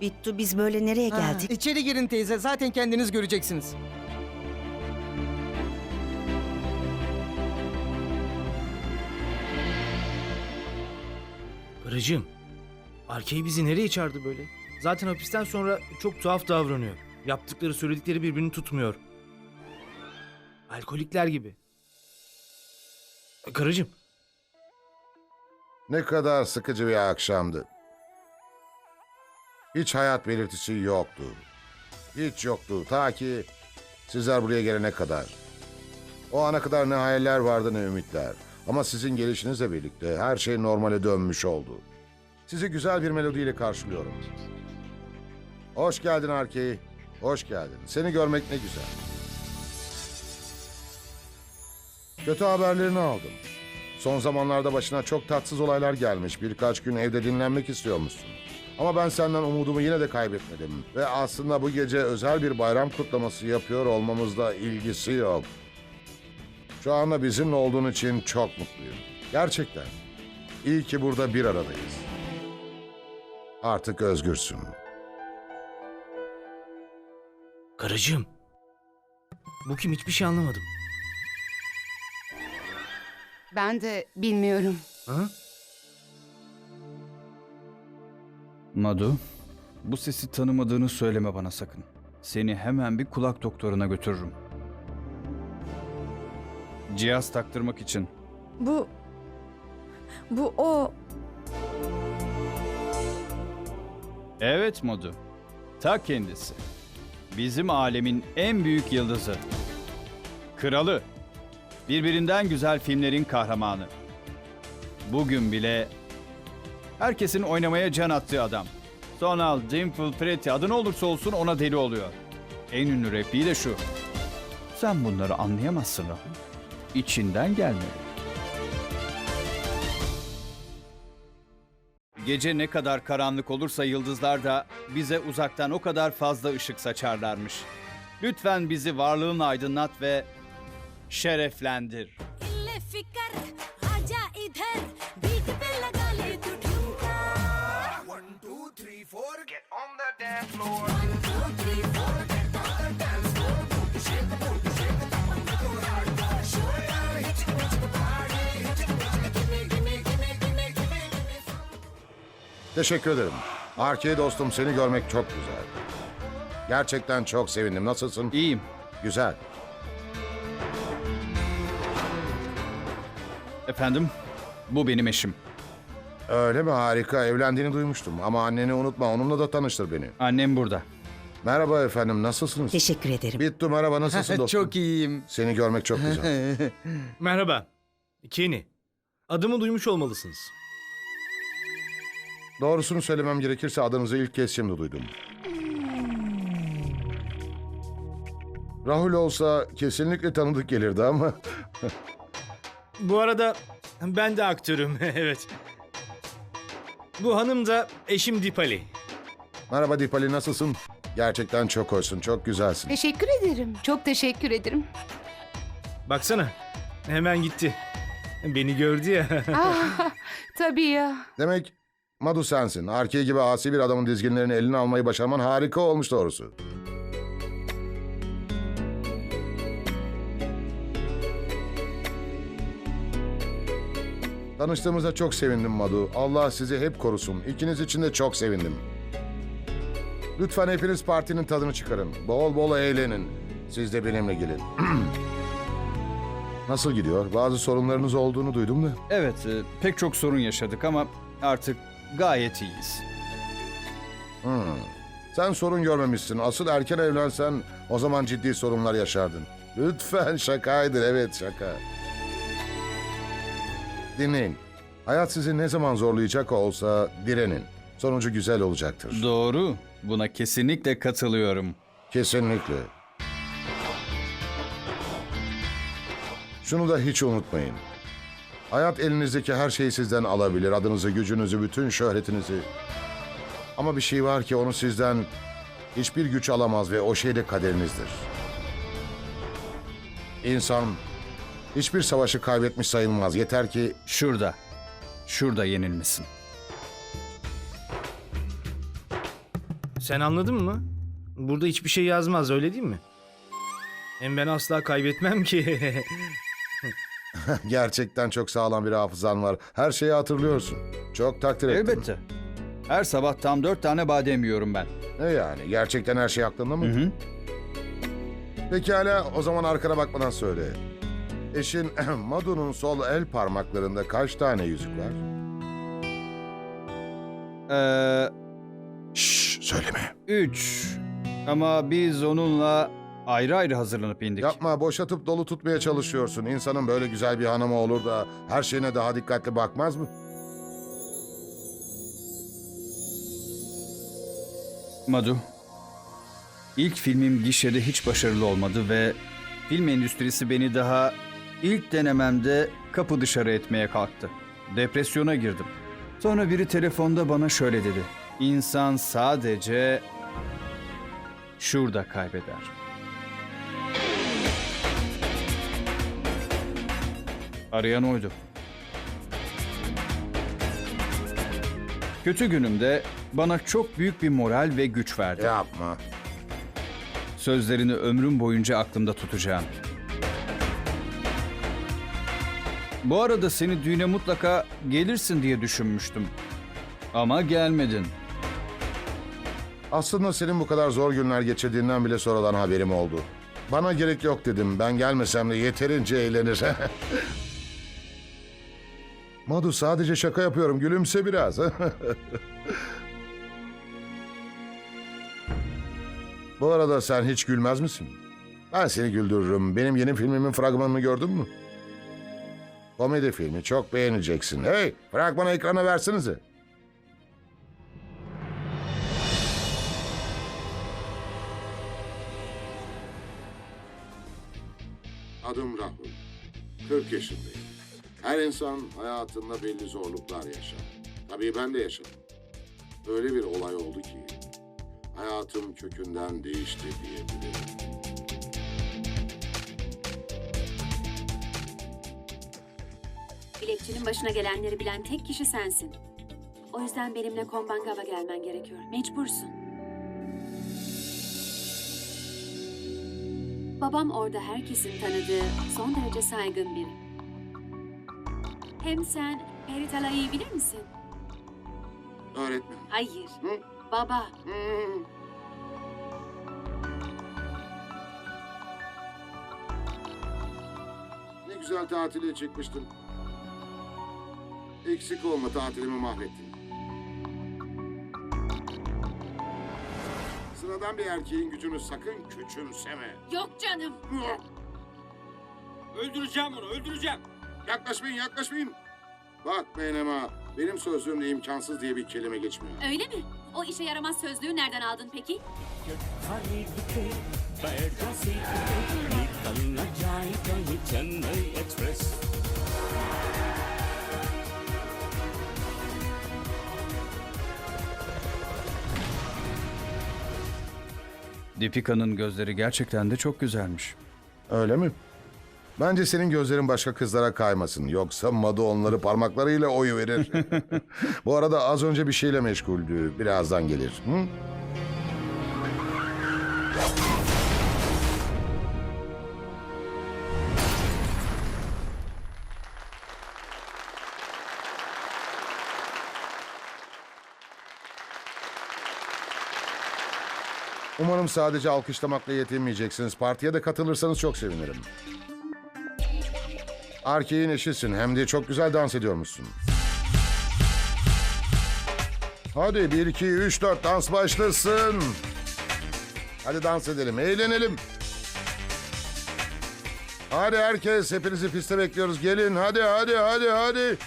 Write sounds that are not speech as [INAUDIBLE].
Bittu biz böyle nereye geldik? İçeri girin teyze. Zaten kendiniz göreceksiniz. Karıcığım, Arkey bizi nereye çağırdı böyle? Zaten hapisten sonra çok tuhaf davranıyor. Yaptıkları söyledikleri birbirini tutmuyor. Alkolikler gibi. Karıcığım, Ne kadar sıkıcı bir akşamdı. Hiç hayat belirtisi yoktu. Hiç yoktu ta ki sizler buraya gelene kadar. O ana kadar ne hayaller vardı ne ümitler. Ama sizin gelişinizle birlikte her şey normale dönmüş oldu. Sizi güzel bir melodiyle karşılıyorum. Hoş geldin Arkey. Hoş geldin. Seni görmek ne güzel. Kötü haberlerini aldım. Son zamanlarda başına çok tatsız olaylar gelmiş. Birkaç gün evde dinlenmek istiyormuşsun. Ama ben senden umudumu yine de kaybetmedim. Ve aslında bu gece özel bir bayram kutlaması yapıyor olmamızla ilgisi yok. Şu anda bizimle olduğun için çok mutluyum. Gerçekten. İyi ki burada bir aradayız. Artık özgürsün. karıcığım. Bu kim hiçbir şey anlamadım. Ben de bilmiyorum. Ha? Madu, bu sesi tanımadığını söyleme bana sakın. Seni hemen bir kulak doktoruna götürürüm. Cihaz taktırmak için. Bu... Bu o... Evet Madu, ta kendisi. Bizim alemin en büyük yıldızı. Kralı. Birbirinden güzel filmlerin kahramanı. Bugün bile herkesin oynamaya can attığı adam. Sonal, Dimple, Pretty adı ne olursa olsun ona deli oluyor. En ünlü repliği de şu. Sen bunları anlayamazsın Rahul. İçinden gelmeli. Gece ne kadar karanlık olursa yıldızlar da bize uzaktan o kadar fazla ışık saçarlarmış. Lütfen bizi varlığın aydınlat ve şereflendir. Teşekkür ederim. Arkey dostum seni görmek çok güzel. Gerçekten çok sevindim. Nasılsın? İyiyim. Güzel. Efendim, bu benim eşim. Öyle mi? Harika. Evlendiğini duymuştum. Ama anneni unutma. Onunla da tanıştır beni. Annem burada. Merhaba efendim. Nasılsınız? Teşekkür ederim. Bittu merhaba. Nasılsın [LAUGHS] dostum? Çok iyiyim. Seni görmek çok güzel. [LAUGHS] Merhaba. Kenny. Adımı duymuş olmalısınız. Doğrusunu söylemem gerekirse adınızı ilk kez şimdi duydum. Rahul olsa kesinlikle tanıdık gelirdi ama... [LAUGHS] Bu arada ben de aktörüm, evet. Bu hanım da eşim Dipali. Merhaba Dipali nasılsın? Gerçekten çok hoşsun, çok güzelsin. Teşekkür ederim. Çok teşekkür ederim. Baksana, hemen gitti. Beni gördü ya. [LAUGHS] ah, tabii ya. Demek Madu sensin. Arkey gibi asi bir adamın dizginlerini eline almayı başarman harika olmuş doğrusu. Tanıştığımıza çok sevindim Madu. Allah sizi hep korusun. İkiniz için de çok sevindim. Lütfen hepiniz partinin tadını çıkarın. Bol bol eğlenin. Siz de benimle gelin. [CLEARS THROAT] Nasıl gidiyor? Bazı sorunlarınız olduğunu duydum da. Evet, e, pek çok sorun yaşadık ama artık gayet iyiyiz. Hmm. Sen sorun görmemişsin. Asıl erken evlensen o zaman ciddi sorunlar yaşardın. Lütfen [LAUGHS] şakaydır evet şaka. Dinleyin. Hayat sizi ne zaman zorlayacak olsa direnin. Sonucu güzel olacaktır. Doğru. Buna kesinlikle katılıyorum. Kesinlikle. Şunu da hiç unutmayın. Hayat elinizdeki her şeyi sizden alabilir. Adınızı, gücünüzü, bütün şöhretinizi. Ama bir şey var ki onu sizden hiçbir güç alamaz ve o şey de kaderinizdir. İnsan hiçbir savaşı kaybetmiş sayılmaz. Yeter ki Şurada. Şurada yenilmesin. Sen anladın mı? Burada hiçbir şey yazmaz öyle değil mi? Hem ben asla kaybetmem ki. [LAUGHS] Gerçekten çok sağlam bir hafızan var. Her şeyi hatırlıyorsun. Çok takdir ettim. Elbette. Her sabah tam dört tane badem yiyorum ben. Ne yani? Gerçekten her şey aklında mı? Hı hı. Pekala o zaman arkana bakmadan söyle. Eşin [CLEARS THROAT] Madu'nun sol el parmaklarında kaç tane yüzük var? Ee, Şşş söyleme. üç. Ama biz onunla ayrı ayrı hazırlanıp indik. Yapma boşatıp dolu tutmaya çalışıyorsun. İnsanın böyle güzel bir hanımı olur da her şeyine daha dikkatli bakmaz mı? Madu, ilk filmim gişede hiç başarılı olmadı ve film endüstrisi beni daha ilk denememde kapı dışarı etmeye kalktı. Depresyona girdim. Sonra biri telefonda bana şöyle dedi. İnsan sadece şurada kaybeder. Arayan oydu. Kötü günümde bana çok büyük bir moral ve güç verdi. Yapma. Sözlerini ömrüm boyunca aklımda tutacağım. Bu arada seni düğüne mutlaka gelirsin diye düşünmüştüm. Ama gelmedin. Aslında senin bu kadar zor günler geçirdiğinden bile sonradan haberim oldu. Bana gerek yok dedim. Ben gelmesem de yeterince eğlenir. [LAUGHS] Madu sadece şaka yapıyorum. Gülümse biraz. [LAUGHS] bu arada sen hiç gülmez misin? Ben seni güldürürüm. Benim yeni filmimin fragmanını gördün mü? Komedi filmi çok beğeneceksin. Hey, fragmanı ekrana versenize. Adım Rahul. 40 yaşındayım. Her insan hayatında belli zorluklar yaşar. Tabii ben de yaşadım. Öyle bir olay oldu ki hayatım kökünden değişti diyebilirim. Biletçinin başına gelenleri bilen tek kişi sensin. O yüzden benimle Kombangava gelmen gerekiyor. Mecbursun. Babam orada herkesin tanıdığı son derece saygın biri. Hem sen Peritala'yı bilir misin? Öğretmen. Hayır. Hı? Baba. Hmm. Ne güzel tatile çıkmıştım. Eksik olma tatilimi mahvettin. Sıradan bir erkeğin gücünü sakın küçümseme. Yok canım. Öldüreceğim onu, öldüreceğim. Yaklaşmayın, yaklaşmayın. Bak Beynema, benim sözlüğümde imkansız diye bir kelime geçmiyor. Öyle mi? O işe yaramaz sözlüğü nereden aldın peki? Dipika'nın gözleri gerçekten de çok güzelmiş. Öyle mi? Bence senin gözlerin başka kızlara kaymasın. Yoksa Madu onları parmaklarıyla oyu verir. [LAUGHS] Bu arada az önce bir şeyle meşguldü. Birazdan gelir. Hı? Umarım sadece alkışlamakla yetinmeyeceksiniz. Partiye de katılırsanız çok sevinirim. Arke'in eşisin hem de çok güzel dans ediyormuşsun. Hadi 1, 2, 3, 4 dans başlasın. Hadi dans edelim, eğlenelim. Hadi herkes, hepinizi piste bekliyoruz. Gelin, hadi, hadi, hadi, hadi.